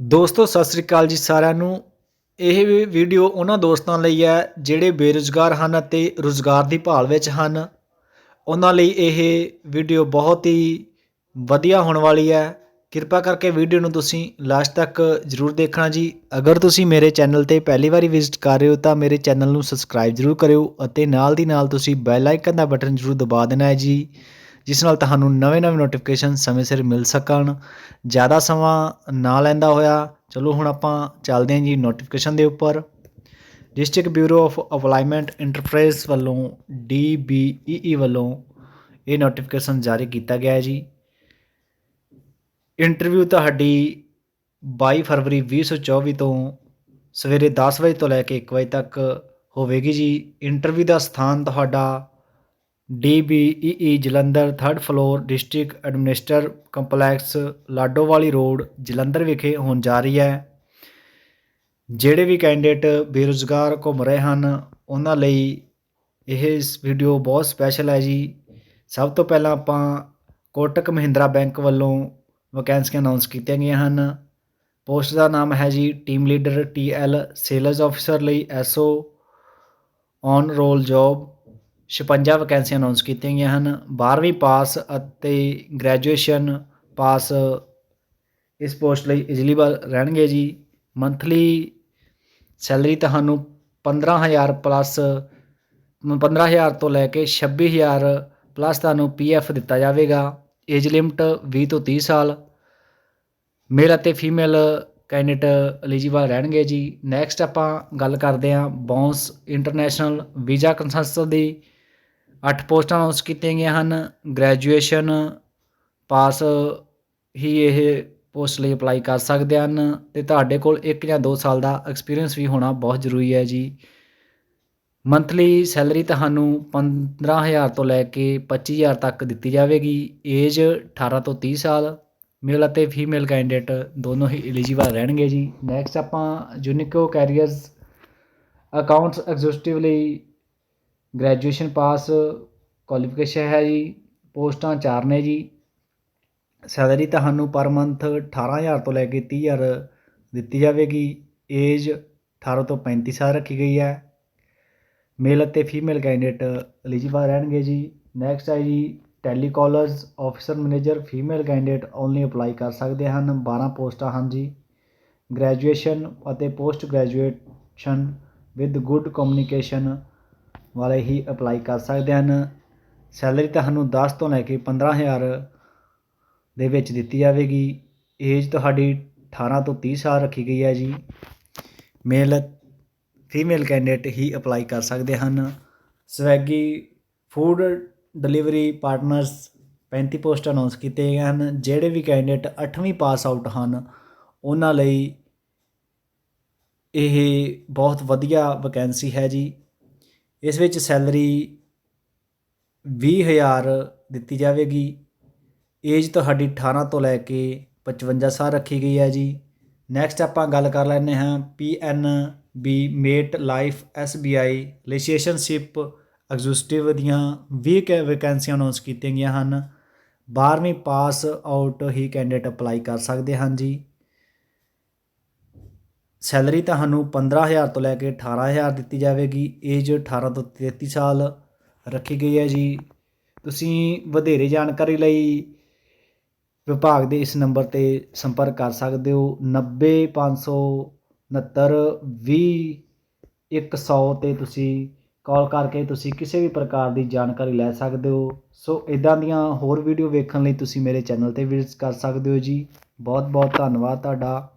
ਦੋਸਤੋ, ਸਤਿ ਸ੍ਰੀ ਅਕਾਲ ਜੀ ਸਾਰਿਆਂ ਨੂੰ। ਇਹ ਵੀਡੀਓ ਉਹਨਾਂ ਦੋਸਤਾਂ ਲਈ ਹੈ ਜਿਹੜੇ ਬੇਰੁਜ਼ਗਾਰ ਹਨ ਅਤੇ ਰੁਜ਼ਗਾਰ ਦੀ ਭਾਲ ਵਿੱਚ ਹਨ। ਉਹਨਾਂ ਲਈ ਇਹ ਵੀਡੀਓ ਬਹੁਤ ਹੀ ਵਧੀਆ ਹੋਣ ਵਾਲੀ ਹੈ। ਕਿਰਪਾ ਕਰਕੇ ਵੀਡੀਓ ਨੂੰ ਤੁਸੀਂ ਲਾਸਟ ਤੱਕ ਜ਼ਰੂਰ ਦੇਖਣਾ ਜੀ। ਅਗਰ ਤੁਸੀਂ ਮੇਰੇ ਚੈਨਲ ਤੇ ਪਹਿਲੀ ਵਾਰੀ ਵਿਜ਼ਿਟ ਕਰ ਰਹੇ ਹੋ ਤਾਂ ਮੇਰੇ ਚੈਨਲ ਨੂੰ ਸਬਸਕ੍ਰਾਈਬ ਜ਼ਰੂਰ ਕਰਿਓ ਅਤੇ ਨਾਲ ਦੀ ਨਾਲ ਤੁਸੀਂ ਬੈਲ ਆਈਕਨ ਦਾ ਬਟਨ ਜ਼ਰੂਰ ਦਬਾ ਦੇਣਾ ਹੈ ਜੀ। ਜਿਸ ਨਾਲ ਤੁਹਾਨੂੰ ਨਵੇਂ-ਨਵੇਂ ਨੋਟੀਫਿਕੇਸ਼ਨ ਸਮੇਂ ਸਿਰ ਮਿਲ ਸਕਣ। ਜ਼ਿਆਦਾ ਸਮਾਂ ਨਾ ਲੈਂਦਾ ਹੋਇਆ, ਚਲੋ ਹੁਣ ਆਪਾਂ ਚੱਲਦੇ ਹਾਂ ਜੀ ਨੋਟੀਫਿਕੇਸ਼ਨ ਦੇ ਉੱਪਰ। District bureau of employment enterprise ਵੱਲੋਂ DBEE ਵੱਲੋਂ ਇਹ ਨੋਟੀਫਿਕੇਸ਼ਨ ਜਾਰੀ ਕੀਤਾ ਗਿਆ ਹੈ ਜੀ। ਇੰਟਰਵਿਊ ਤੁਹਾਡੀ 22 ਫਰਵਰੀ 2024 ਤੋਂ ਸਵੇਰੇ 10 ਵਜੇ ਤੋਂ ਲੈ ਕੇ 1 ਵਜੇ ਤੱਕ ਹੋਵੇਗੀ ਜੀ। ਇੰਟਰਵਿਊ ਦਾ ਸਥਾਨ ਤੁਹਾਡਾ D B E E Jalandhar 3rd floor district administer complex Ladowali road Jalandhar ਵਿਖੇ ਹੋਣ ਜਾ ਰਹੀ ਹੈ। ਜਿਹੜੇ ਵੀ ਕੈਂਡੀਡੇਟ ਬੇਰੁਜ਼ਗਾਰ ਘੁੰਮ ਰਹੇ ਹਨ, ਉਹਨਾਂ ਲਈ ਇਹ ਵੀਡੀਓ ਬਹੁਤ ਸਪੈਸ਼ਲ ਹੈ ਜੀ। ਸਭ ਤੋਂ ਪਹਿਲਾਂ ਆਪਾਂ ਕੋਟਕ ਮਹਿੰਦਰਾ ਬੈਂਕ ਵੱਲੋਂ ਵੈਕੈਂਸੀਆਂ ਅਨਾਉਂਸ ਕੀਤੀਆਂ ਗਈਆਂ ਹਨ। ਪੋਸਟ ਦਾ ਨਾਮ ਹੈ ਜੀ team leader TL sales officer ਲਈ ਐਸਓ ਔਨ ਰੋਲ ਜੌਬ 56 ਵੈਕੈਂਸੀਆਂ ਅਨਾਉਂਸ ਕੀਤੀਆਂ ਗਈਆਂ ਹਨ। 12ਵੀਂ ਪਾਸ ਅਤੇ ਗ੍ਰੈਜੂਏਸ਼ਨ ਪਾਸ ਇਸ ਪੋਸਟ ਲਈ ਇਲੀਜੀਬਲ ਰਹਿਣਗੇ ਜੀ। ਮੰਥਲੀ ਸੈਲਰੀ ਤੁਹਾਨੂੰ 15000 ਪਲੱਸ 15000 ਤੋਂ ਲੈ ਕੇ 26000 ਪਲੱਸ ਤੁਹਾਨੂੰ ਪੀਐਫ ਦਿੱਤਾ ਜਾਵੇਗਾ। ਏਜ ਲਿਮਟ 20 ਤੋਂ 30 ਸਾਲ। ਮੇਲ ਅਤੇ ਫੀਮੇਲ ਕੈਂਡੀਡੇਟ ਐਲੀਜੀਬਲ ਰਹਿਣਗੇ ਜੀ। ਨੈਕਸਟ ਆਪਾਂ ਗੱਲ ਕਰਦੇ ਹਾਂ ਬੌਂਸ ਇੰਟਰਨੈਸ਼ਨਲ ਵੀਜ਼ਾ ਕੰਸਲਟੈਂਟ ਦੀ। ਅੱਠ ਪੋਸਟਾਂ ਅਨਾਉਂਸ ਕੀਤੀਆਂ ਗਈਆਂ ਹਨ ਗ੍ਰੈਜੂਏਸ਼ਨ ਪਾਸ ਹੀ ਇਹ ਪੋਸਟ ਲਈ ਅਪਲਾਈ ਕਰ ਸਕਦੇ ਹਨ ਤੇ ਤੁਹਾਡੇ ਕੋਲ 1 ਜਾਂ 2 ਸਾਲ ਦਾ ਐਕਸਪੀਰੀਅੰਸ ਵੀ ਹੋਣਾ ਬਹੁਤ ਜ਼ਰੂਰੀ ਹੈ ਜੀ। ਮੰਥਲੀ ਸੈਲਰੀ ਤੁਹਾਨੂੰ 15000 ਤੋਂ ਲੈ ਕੇ 25000 ਤੱਕ ਦਿੱਤੀ ਜਾਵੇਗੀ ਏਜ 18 ਤੋਂ 30 ਸਾਲ ਮੇਲ ਅਤੇ ਫੀਮੇਲ ਕੈਂਡੀਡੇਟ ਦੋਨੋਂ ਹੀ ਐਲੀਜੀਬਲ ਰਹਿਣਗੇ ਜੀ। ਨੈਕਸਟ ਆਪਾਂ ਯੂਨੀਕੋ ਕੈਰੀਅਰਸ ਅਕਾਊਂਟਸ ਐਗਜ਼ੀਕਿਊਟਿਵ ਲਈ ਗ੍ਰੈਜੂਏਸ਼ਨ ਪਾਸ ਕੁਆਲੀਫਿਕੇਸ਼ਨ ਹੈ ਜੀ, ਪੋਸਟਾਂ ਚਾਰ ਨੇ ਜੀ। ਸੈਲਰੀ ਤੁਹਾਨੂੰ ਪਰ ਮੰਥ 18000 ਤੋਂ ਲੈ ਕੇ 30000 ਦਿੱਤੀ ਜਾਵੇਗੀ। ਏਜ 18 ਤੋਂ 35 ਸਾਲ ਰੱਖੀ ਗਈ ਹੈ। ਮੇਲ ਅਤੇ ਫੀਮੇਲ ਕੈਂਡੀਡੇਟ ਐਲੀਜੀਬਲ ਰਹਿਣਗੇ ਜੀ। ਨੈਕਸਟ ਹੈ ਜੀ telecallers officer manager female candidate only apply ਕਰ ਸਕਦੇ ਹਨ। 12 ਪੋਸਟਾਂ ਹਨ ਜੀ। ਗ੍ਰੈਜੂਏਸ਼ਨ ਅਤੇ post graduation with good communication ਵਾਲੇ ਹੀ ਅਪਲਾਈ ਕਰ ਸਕਦੇ ਹਨ। ਸੈਲਰੀ ਤੁਹਾਨੂੰ 10 ਤੋਂ ਲੈ ਕੇ 15000 ਦੇ ਵਿੱਚ ਦਿੱਤੀ ਜਾਵੇਗੀ। ਏਜ ਤੁਹਾਡੀ 18 ਤੋਂ 30 ਸਾਲ ਰੱਖੀ ਗਈ ਹੈ ਜੀ। ਮੇਲ, ਫੀਮੇਲ ਕੈਂਡੀਡੇਟ ਹੀ ਅਪਲਾਈ ਕਰ ਸਕਦੇ ਹਨ। Swiggy food delivery partners 35 post announce ਕੀਤੇ ਗਏ ਹਨ। ਜਿਹੜੇ ਵੀ ਕੈਂਡੀਡੇਟ 8ਵੀਂ ਪਾਸ ਆਊਟ ਹਨ, ਉਹਨਾਂ ਲਈ ਇਹ ਬਹੁਤ ਵਧੀਆ ਵੈਕੈਂਸੀ ਹੈ ਜੀ। ਇਸ ਵਿੱਚ ਸੈਲਰੀ 20000 ਦਿੱਤੀ ਜਾਵੇਗੀ। ਏਜ ਤੁਹਾਡੀ 18 ਤੋਂ ਲੈ ਕੇ 55 ਸਾਲ ਰੱਖੀ ਗਈ ਹੈ ਜੀ। ਨੈਕਸਟ ਆਪਾਂ ਗੱਲ ਕਰ ਲੈਂਦੇ ਹਾਂ P N B MetLife S B I relationship executive ਦੀਆਂ 20 ਵੈਕੈਂਸੀਆਂ ਅਨਾਉਂਸ ਕੀਤੀਆਂ ਗਈਆਂ ਹਨ। 12ਵੀਂ ਪਾਸ ਆਊਟ ਹੀ ਕੈਂਡੀਡੇਟ ਅਪਲਾਈ ਕਰ ਸਕਦੇ ਹਨ ਜੀ। ਸੈਲਰੀ ਤੁਹਾਨੂੰ 15000 ਤੋਂ ਲੈ ਕੇ 18000 ਦਿੱਤੀ ਜਾਵੇਗੀ। ਏਜ 18 ਤੋਂ 33 ਸਾਲ ਰੱਖੀ ਗਈ ਹੈ ਜੀ। ਤੁਸੀਂ ਵਧੇਰੇ ਜਾਣਕਾਰੀ ਲਈ ਵਿਭਾਗ ਦੇ ਇਸ ਨੰਬਰ ਤੇ ਸੰਪਰਕ ਕਰ ਸਕਦੇ ਹੋ। 90569 20 100 ਤੇ ਤੁਸੀਂ ਕਾਲ ਕਰਕੇ ਤੁਸੀਂ ਕਿਸੇ ਵੀ ਪ੍ਰਕਾਰ ਦੀ ਜਾਣਕਾਰੀ ਲੈ ਸਕਦੇ ਹੋ। ਸੋ ਇਦਾਂ ਦੀਆਂ ਹੋਰ ਵੀਡੀਓ ਵੇਖਣ ਲਈ ਤੁਸੀਂ ਮੇਰੇ ਚੈਨਲ ਤੇ ਵਿਜ਼ਿਟ ਕਰ ਸਕਦੇ ਹੋ ਜੀ। ਬਹੁਤ ਬਹੁਤ ਧੰਨਵਾਦ ਤੁਹਾਡਾ।